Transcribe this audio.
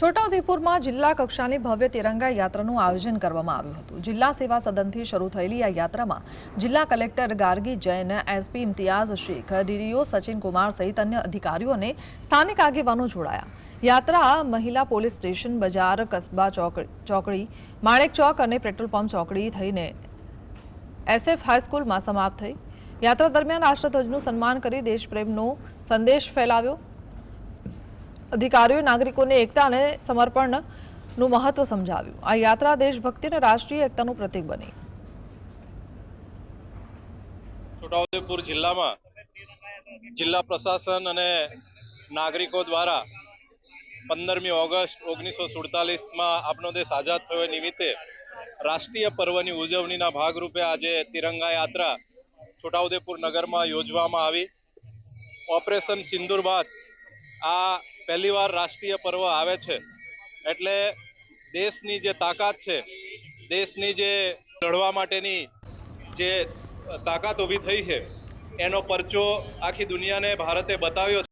છોટાઉદેપુરમાં જિલ્લા કક્ષાની ભવ્ય તિરંગા યાત્રાનું આયોજન કરવામાં આવ્યું હતું. જિલ્લા સેવા સદનથી શરૂ થયેલી આ યાત્રામાં જિલ્લા collector Gargi Jain SP Imtiaz Sheikh, DDO Sachin Kumar સહિત અન્ય અધિકારીઓ અને સ્થાનિક આગેવાનો જોડાયા. યાત્રા મહિલા પોલીસ સ્ટેશન, બજાર, કસ્બા ચોક, ચોકડી, માણેક ચોક અને પેટ્રોલ પંપ ચોકડી થઈને એસએફ હાઈસ્કૂલમાં સમાપ્ત થઈ. યાત્રા દરમિયાન રાષ્ટ્રધ્વજનું સન્માન કરી દેશપ્રેમનો સંદેશ ફેલાવ્યો. અધિકારીઓએ નાગરિકોને એકતા અને સમર્પણનું મહત્વ સમજાવ્યું. આ યાત્રા દેશભક્તિ અને રાષ્ટ્રીય એકતાનું પ્રતીક બની. છોટાઉદેપુર જિલ્લામાં જિલ્લા પ્રશાસન અને નાગરિકો દ્વારા પંદરમી ઓગસ્ટ ઓગણીસો સુડતાલીસમાં આપણો દેશ આઝાદ થયો નિમિત્તે રાષ્ટ્રીય પર્વની ઉજવણીના ભાગરૂપે આજે તિરંગા યાત્રા છોટાઉદેપુર નગરમાં યોજવામાં આવી. ઓપરેશન સિંદુર બાદ આ પહેલીવાર રાષ્ટ્રીય પર્વ આવે છે. એટલે દેશની જે તાકાત છે, દેશની જે લડવા માટેની જે તાકાત ઊભી થઈ છે, એનો પરચો આખી દુનિયાને ભારતે બતાવ્યો